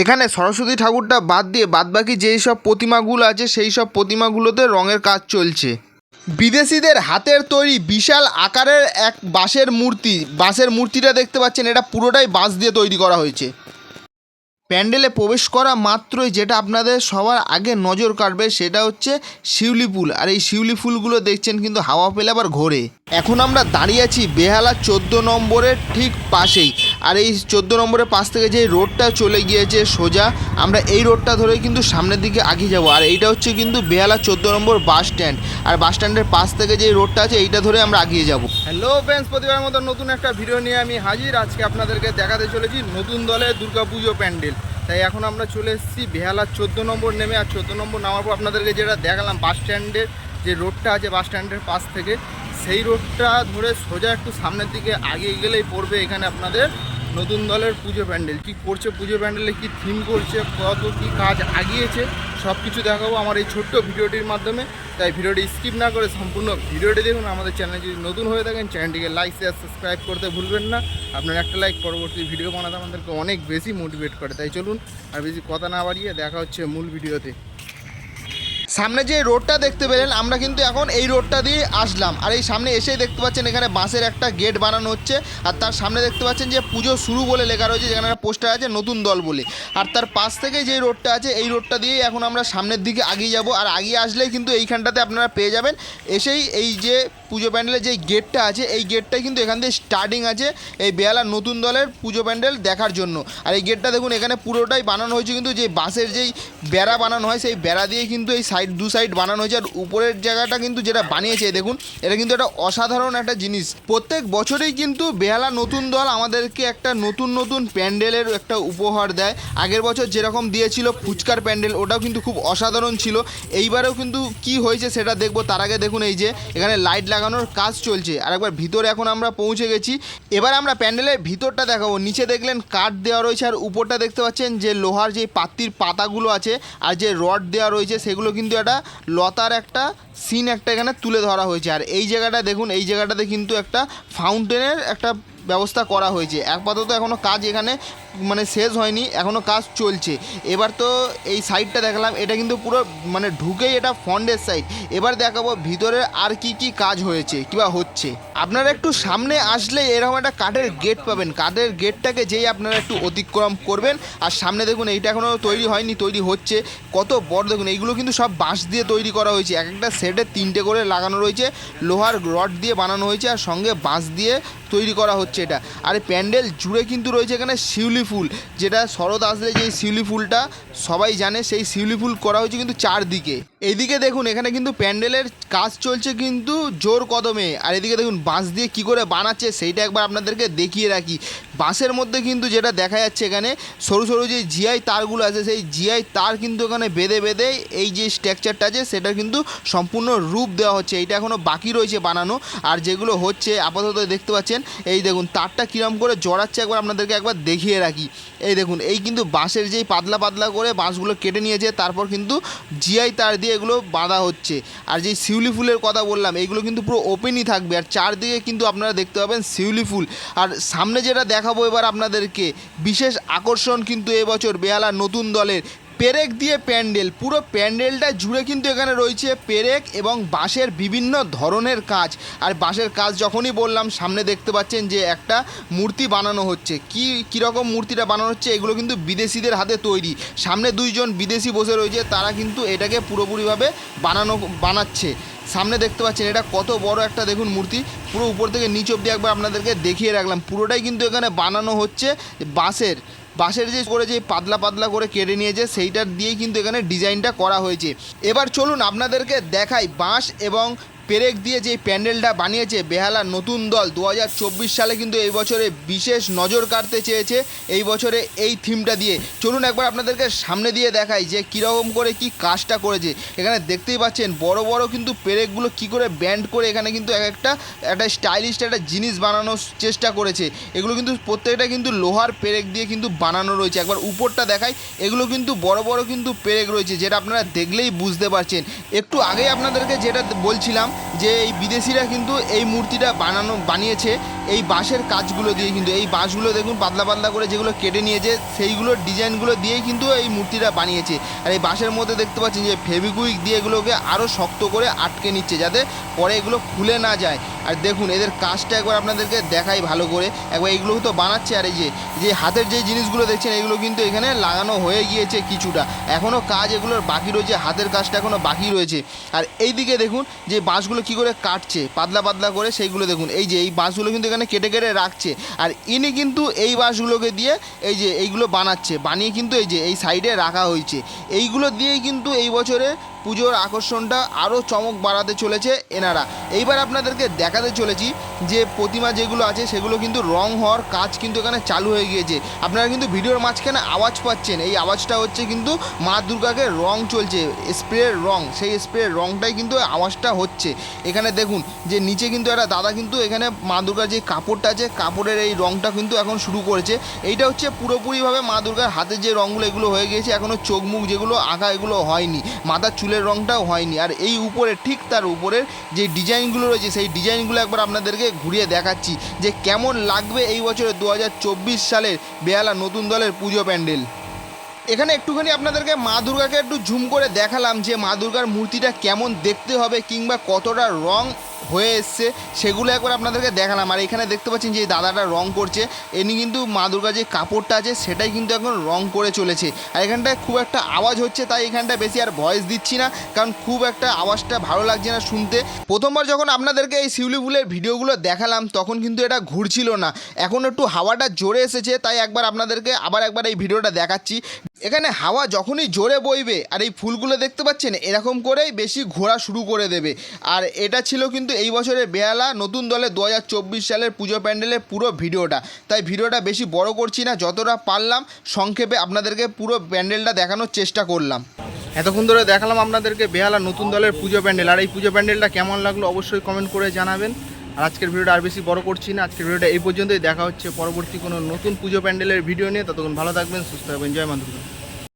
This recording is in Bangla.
এখানে সরস্বতী ঠাকুরটা বাদ দিয়ে বাদবাকি যেই সব প্রতিমাগুলো আছে, সেই সব প্রতিমাগুলোতে রঙের কাজ চলছে। বিদেশিদের হাতের তৈরি বিশাল আকারের এক বাঁশের মূর্তি। বাঁশের মূর্তিটা দেখতে পাচ্ছেন, এটা পুরোটাই বাঁশ দিয়ে তৈরি করা হয়েছে। প্যান্ডেলে প্রবেশ করা মাত্রই যেটা আপনাদের সবার আগে নজর কাটবে সেটা হচ্ছে শিউলি ফুল। আর এই শিউলি ফুলগুলো দেখছেন কিন্তু হাওয়া পেলে আবার ঘোরে। এখন আমরা দাঁড়িয়ে আছি বেহালা চোদ্দ নম্বরের ঠিক পাশেই। আর এই চোদ্দ নম্বরের পাশ থেকে যে রোডটা চলে গিয়েছে সোজা, আমরা এই রোডটা ধরেই কিন্তু সামনের দিকে আগিয়ে যাব। আর এইটা হচ্ছে কিন্তু বেহালা চোদ্দ নম্বর বাস স্ট্যান্ড আর বাস স্ট্যান্ডের পাশ থেকে যে রোডটা আছে, এইটা ধরে আমরা আগিয়ে যাব। হ্যালো ফ্রেন্ডস প্রতিবার মতো নতুন একটা ভিডিও নিয়ে আমি হাজির। আজকে আপনাদেরকে দেখাতে চলেছি নতুন দলের দুর্গাপুজো প্যান্ডেল। তাই এখন আমরা চলে এসেছি বেহালা চোদ্দ নম্বর নেমে। আর চোদ্দ নম্বর নামার পর আপনাদেরকে যেটা দেখালাম বাস স্ট্যান্ডের যে রোডটা আছে বাস স্ট্যান্ডের পাশ থেকে, সেই রোডটা ধরে সোজা একটু সামনের দিকে আগিয়ে গেলেই পড়বে এখানে আপনাদের নতুন দলের পুজো প্যান্ডেল। কী করছে পুজো প্যান্ডেলে, কী থিম করছে, কত কী কাজ আগিয়েছে সব কিছু দেখাবো আমার এই ছোট্ট ভিডিওটির মাধ্যমে। তাই ভিডিওটি স্কিপ না করে সম্পূর্ণ ভিডিওটি দেখুন। আমাদের চ্যানেল যদি নতুন হয়ে থাকেন চ্যানেলটিকে লাইক শেয়ার সাবস্ক্রাইব করতে ভুলবেন না। আপনার একটা লাইক পরবর্তী ভিডিও বানাতে আমাদেরকে অনেক বেশি মোটিভেট করে। তাই চলুন আর বেশি কথা না বাড়িয়ে দেখা হচ্ছে মূল ভিডিওতে। সামনে যে রোডটা দেখতে পেলেন, আমরা কিন্তু এখন এই রোডটা দিয়ে আসলাম। আর এই সামনে এসেই দেখতে পাচ্ছেন এখানে বাঁশের একটা গেট বানানো হচ্ছে। আর তার সামনে দেখতে পাচ্ছেন যে পুজো শুরু বলে লেখা রয়েছে, যেখানে একটা পোস্টার আছে, নতুন দল বলে। আর তার পাশ থেকে যে রোডটা আছে, এই রোডটা দিয়েই এখন আমরা সামনের দিকে আগিয়ে যাব। আর আগিয়ে আসলেই কিন্তু এইখানটাতে আপনারা পেয়ে যাবেন। এসেই এই যে পুজো প্যান্ডেলের যে গেটটা আছে, এই গেটটা কিন্তু এখান থেকে স্টার্টিং আছে এই বেহালার নতুন দলের পুজো প্যান্ডেল দেখার জন্য। আর এই গেটটা দেখুন, এখানে পুরোটাই বানানো হয়েছে, কিন্তু যে বাঁশের যেই বেড়া বানানো হয়, সেই বেড়া দিয়ে কিন্তু এই সাইড দু সাইড বানানো হয়েছে। আর উপরের জায়গাটা কিন্তু যেটা বানিয়েছে, দেখুন, এটা কিন্তু একটা অসাধারণ একটা জিনিস। প্রত্যেক বছরেই কিন্তু বেহালা নতুন দল আমাদেরকে একটা নতুন নতুন প্যান্ডেলের একটা উপহার দেয়। আগের বছর যেরকম দিয়েছিল ফুচকার প্যান্ডেল, ওটাও কিন্তু খুব অসাধারণ ছিল। এইবারেও কিন্তু কি হয়েছে সেটা দেখব। তার আগে দেখুন এই যে, এখানে লাইট লাগানোর কাজ চলছে। আর একবার ভিতরে এখন আমরা পৌঁছে গেছি। এবার আমরা প্যান্ডেলের ভিতরটা দেখাবো। নিচে দেখলেন কাঠ দেওয়া রয়েছে, আর উপরটা দেখতে পাচ্ছেন যে লোহার যে পাত্তির পাতাগুলো আছে, আর যে রড দেওয়া রয়েছে, সেগুলো কিন্তু একটা লতার একটা, সিন একটা এখানে তুলে ধরা হয়েছে। আর এই জায়গাটা দেখুন, এই জায়গাটাতে কিন্তু একটা ফাউন্টেনের একটা ব্যবস্থা করা হয়েছে। আপাতত এখনও কাজ এখানে মানে শেষ হয়নি এখনও কাজ চলছে। এবার তো এই সাইডটা দেখালাম, এটা কিন্তু পুরো মানে ঢুকেই এটা ফন্ডের সাইড এবার দেখাবো ভিতরে আর কি কি কাজ হয়েছে কিবা হচ্ছে। আপনারা একটু সামনে আসলে এরকম একটা কাঠের গেট পাবেন। কাঠের গেটটাকে যেই আপনারা একটু অতিক্রম করবেন, আর সামনে দেখুন এইটা এখনও তৈরি হয়নি, তৈরি হচ্ছে। কত বড় দেখুন, এইগুলো কিন্তু সব বাঁশ দিয়ে তৈরি করা হয়েছে। এক একটা সেটে তিনটে করে লাগানো রয়েছে, লোহার রড দিয়ে বানানো হয়েছে, আর সঙ্গে বাঁশ দিয়ে তৈরি করা হচ্ছে এটা। আর প্যান্ডেল জুড়ে কিন্তু রয়েছে এখানে শিউলি ফুল যেটা শরৎ আসলে যে শিউলি ফুলটা সবাই জানে, সেই শিউলি ফুল করা হয়েছে কিন্তু চারদিকে। এইদিকে দেখুন, এখানে কিন্তু প্যান্ডেলের কাজ চলছে কিন্তু জোর কদমে। আর এদিকে দেখুন, বাঁশ দিয়ে কি করে বানাচ্ছে সেইটা একবার আপনাদেরকে দেখিয়ে রাখি। বাঁশের মধ্যে কিন্তু যেটা দেখা যাচ্ছে এখানে, সরু সরু যে জিআই তারগুলো আছে, সেই জিআই তার কিন্তু এখানে বেঁধে বেঁধে এই যে স্ট্রাকচারটা আছে সেটা কিন্তু সম্পূর্ণ রূপ দেওয়া হচ্ছে। এইটা এখনও বাকি রয়েছে বানানো। আর যেগুলো হচ্ছে, আপাতত দেখতে পাচ্ছেন, এই দেখুন, তারটা কীরকম করে জড়াচ্ছে একবার আপনাদেরকে একবার দেখিয়ে রাখি। এই দেখুন, এই কিন্তু বাঁশের যেই পাতলা পাতলা করে বাঁশগুলো কেটে নিয়েছে, তারপর কিন্তু জিআই তার দিয়ে এগুলো বাঁধা হচ্ছে। আর যে শিউলি ফুলের কথা বললাম, এগুলো কিন্তু পুরো ওপেনই থাকবে। আর চারদিকে কিন্তু আপনারা দেখতে পাবেন শিউলি ফুল। আর সামনে যেটা দেখাবো এবার আপনাদেরকে, বিশেষ আকর্ষণ কিন্তু এবছর বেহালা নতুন দলের পেরেক দিয়ে প্যান্ডেল। পুরো প্যান্ডেলটা জুড়ে কিন্তু এখানে রয়েছে পেরেক এবং বাঁশের বিভিন্ন ধরনের কাজ। আর বাঁশের কাজ যখনই বললাম, সামনে দেখতে পাচ্ছেন যে একটা মূর্তি বানানো হচ্ছে। কি কীরকম মূর্তিটা বানানো হচ্ছে, এগুলো কিন্তু বিদেশিদের হাতে তৈরি। সামনে দুইজন বিদেশি বসে রয়েছে, তারা কিন্তু এটাকে পুরোপুরিভাবে বানানো, বানাচ্ছে। সামনে দেখতে পাচ্ছেন, এটা কত বড় একটা দেখুন মূর্তি। পুরো উপর থেকে নিচ অব্দি একবার আপনাদেরকে দেখিয়ে রাখলাম। পুরোটাই কিন্তু এখানে বানানো হচ্ছে বাঁশের। বাঁশের যে করে যে পাতলা পাতলা করে কেটে নিয়েছে, সেইটার দিয়েই কিন্তু এখানে ডিজাইনটা করা হয়েছে। এবার চলুন আপনাদেরকে দেখাই বাঁশ এবং পেরেক দিয়ে যে প্যান্ডেলটা বানিয়েছে, বেহালা নতুন দল, দু হাজার চব্বিশ সালে কিন্তু এই বছরে বিশেষ নজর কাটতে চেয়েছে এই বছরে এই থিমটা দিয়ে। চলুন একবার আপনাদেরকে সামনে দিয়ে দেখাই যে কীরকম করে কি কাজটা করেছে। এখানে দেখতেই পাচ্ছেন, বড় বড় কিন্তু পেরেকগুলো কি করে ব্যান্ড করে এখানে কিন্তু এক একটা একটা স্টাইলিশ একটা জিনিস বানানোর চেষ্টা করেছে। এগুলো কিন্তু প্রত্যেকটা কিন্তু লোহার পেরেক দিয়ে কিন্তু বানানো রয়েছে। একবার উপরটা দেখাই, এগুলো কিন্তু বড় বড় কিন্তু পেরেক রয়েছে, যেটা আপনারা দেখলেই বুঝতে পারছেন। একটু আগেই আপনাদেরকে যেটা বলছিলাম যে এই বিদেশিরা কিন্তু এই মূর্তিটা বানানো, বানিয়েছে, এই বাঁশের কাজগুলো দিয়ে কিন্তু, এই বাঁশগুলো দেখুন পাতলা পাতলা করে যেগুলো কেটে নিয়েছে সেইগুলোর ডিজাইনগুলো দিয়েই কিন্তু এই মূর্তিটা বানিয়েছে। আর এই বাঁশের মধ্যে দেখতে পাচ্ছেন যে ফেবিকুইক দিয়ে এগুলোকে আরও শক্ত করে আটকে নিচ্ছে, যাতে পরে এগুলো খুলে না যায়। আর দেখুন, এদের কাজটা একবার আপনাদেরকে দেখাই ভালো করে। একবার এইগুলো তো বানাচ্ছে, আর এই যে যে হাতের যে জিনিসগুলো দেখছেন, এগুলো কিন্তু এখানে লাগানো হয়ে গিয়েছে কিছুটা। এখনও কাজ এগুলোর বাকি রয়েছে, হাতের কাজটা এখনও বাকি রয়েছে। আর এই দিকে দেখুন, যে বাঁশগুলো কি করে কাটছে, পাতলা পাতলা করে, সেইগুলো দেখুন। এই যে, এই বাঁশগুলো কিন্তু এখানে কেটে কেটে রাখছে। আর ইনি কিন্তু এই বাঁশগুলোকে দিয়ে এই যে, এইগুলো বানাচ্ছে। বানিয়ে কিন্তু এই যে, এই সাইডে রাখা হয়েছে। এইগুলো দিয়েই কিন্তু এই বছরে পুজোর আকর্ষণটা আরও চমক বাড়াতে চলেছে এনারা। এইবার আপনাদেরকে দেখাতে চলেছি যে প্রতিমা যেগুলো আছে, সেগুলো কিন্তু রং হওয়ার কাজ কিন্তু এখানে চালু হয়ে গিয়েছে। আপনারা কিন্তু ভিডিওর মাঝখানে আওয়াজ পাচ্ছেন। এই আওয়াজটা হচ্ছে কিন্তু মা দুর্গাকে রং চলছে, স্প্রের রং। সেই স্প্রের রংটাই কিন্তু আওয়াজটা হচ্ছে। এখানে দেখুন যে নিচে কিন্তু একটা দাদা কিন্তু এখানে মা দুর্গার যে কাপড়টা আছে, কাপড়ের এই রংটা কিন্তু এখন শুরু করেছে। এইটা হচ্ছে পুরোপুরিভাবে মা দুর্গার হাতের যে রঙগুলো এগুলো হয়ে গিয়েছে। এখনও চোখ মুখ যেগুলো, আঁকা, এগুলো হয়নি। মাথার চুলের রংটাও হয়নি। আর এই উপরে ঠিক তার উপরের যে ডিজাইনগুলো রয়েছে, সেই ডিজাইনগুলো একবার আপনাদেরকে ঘুরিয়ে দেখাচ্ছি যে কেমন লাগবে এই বছরে দু হাজার চব্বিশ সালের বেহালা নতুন দলের পুজো প্যান্ডেল। এখানে একটুখানি আপনাদেরকে মা দুর্গাকে একটু ঝুম করে দেখালাম যে মা দুর্গার মূর্তিটা কেমন দেখতে হবে কিংবা কতটা রং হয়ে এসছে, সেগুলো একবার আপনাদেরকে দেখালাম। আর এখানে দেখতে পাচ্ছেন যে দাদাটা রং করছে এনি কিন্তু মা দুর্গার যে কাপড়টা আছে, সেটাই কিন্তু এখন রং করে চলেছে। আর এখানটায় খুব একটা আওয়াজ হচ্ছে, তাই এখানটায় বেশি আর ভয়েস দিচ্ছি না, কারণ খুব একটা আওয়াজটা ভালো লাগছে না শুনতে। প্রথমবার যখন আপনাদেরকে এই শিউলি ফুলের ভিডিওগুলো দেখালাম, তখন কিন্তু এটা ঘুরছিল না। এখন একটু হাওয়াটা জোরে এসেছে, তাই একবার আপনাদেরকে আবার একবার এই ভিডিওটা দেখাচ্ছি। এখানে হাওয়া যখনই জোরে বইবে আর এই ফুলগুলো দেখতে পাচ্ছেন, এরকম করেই বেশি ঘোরা শুরু করে দেবে। আর এটা ছিল কিন্তু এই বছরের বেহালা নতুন দলে দু সালের পুজো প্যান্ডেলের পুরো ভিডিওটা। তাই ভিডিওটা বেশি বড় করছি না, যতটা পারলাম সংক্ষেপে আপনাদেরকে পুরো প্যান্ডেলটা দেখানোর চেষ্টা করলাম। এতক্ষণ ধরে দেখালাম আপনাদেরকে বেহালা নতুন দলের পুজো প্যান্ডেল। আর এই পুজো প্যান্ডেলটা কেমন লাগল অবশ্যই কমেন্ট করে জানাবেন। আর আজকের ভিডিওটা আর বেশি বড় করছি না। আজকের ভিডিওটা এই পর্যন্তই। দেখা হচ্ছে পরবর্তী কোনো নতুন পুজো প্যান্ডেলের ভিডিও নিয়ে। ততক্ষণ ভালো থাকবেন, সুস্থ থাকবেন। জয় মা দুর্গা।